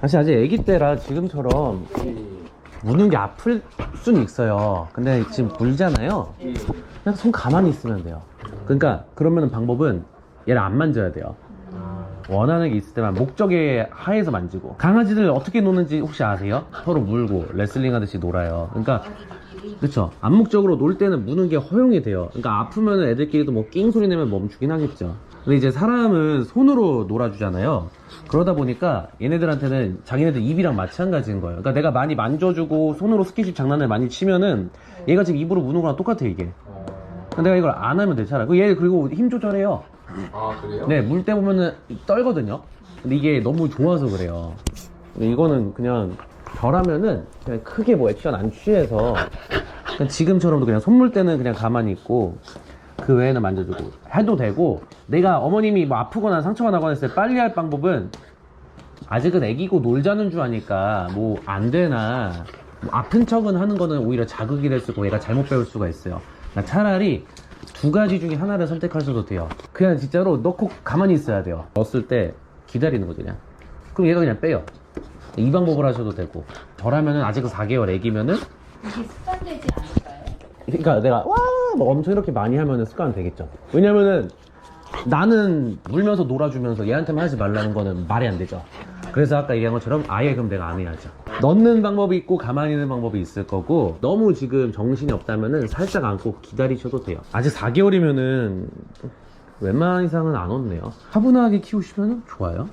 사실 아직 아기 때라 지금처럼 무는 게 아플 순 있어요. 근데 지금 물잖아요. 그냥 손 가만히 있으면 돼요. 그러니까 그러면 방법은 얘를 안 만져야 돼요. 원하는 게 있을 때만 목적에 하에서 만지고 강아지들 어떻게 노는지 혹시 아세요? 서로 물고 레슬링 하듯이 놀아요. 그러니까 그쵸 암묵적으로 놀 때는 무는 게 허용이 돼요. 그러니까 아프면 애들끼리도 뭐 낑 소리 내면 멈추긴 하겠죠. 근데 이제 사람은 손으로 놀아주잖아요. 그러다 보니까 얘네들한테는 자기네들 입이랑 마찬가지인 거예요. 그러니까 내가 많이 만져주고 손으로 스킨십 장난을 많이 치면은 얘가 지금 입으로 무는 거랑 똑같아 이게. 근데 내가 이걸 안 하면 되잖아. 얘 그리고 힘 조절해요. 아 그래요? 네, 물 때 보면은 떨거든요. 근데 이게 너무 좋아서 그래요. 근데 이거는 그냥 별하면은 그냥 크게 뭐 액션 안 취해서 그냥 지금처럼도 그냥 손물 때는 그냥 가만히 있고 그 외에는 만져주고 해도 되고 내가 어머님이 뭐 아프거나 상처가 나거나 했을 때 빨리 할 방법은 아직은 애기고 놀자는 줄 아니까 뭐 안 되나 뭐 아픈 척은 하는 거는 오히려 자극이 될 수고 얘가 잘못 배울 수가 있어요. 나 차라리 두 가지 중에 하나를 선택하셔도 돼요. 그냥 진짜로 넣고 가만히 있어야 돼요. 넣었을 때 기다리는 거죠 그냥. 그럼 얘가 그냥 빼요. 이 방법을 하셔도 되고 저라면은 아직 4개월 애기면은 이게 습관되지 않을까요? 그러니까 내가 와 뭐 엄청 이렇게 많이 하면은 습관 되겠죠. 왜냐면은 나는 물면서 놀아주면서 얘한테만 하지 말라는 거는 말이 안 되죠. 그래서 아까 얘기한 것처럼 아예 그럼 내가 안 해야죠. 넣는 방법이 있고 가만히 있는 방법이 있을 거고 너무 지금 정신이 없다면은 살짝 안고 기다리셔도 돼요. 아직 4개월이면은 웬만한 이상은 안 얻네요. 차분하게 키우시면 좋아요.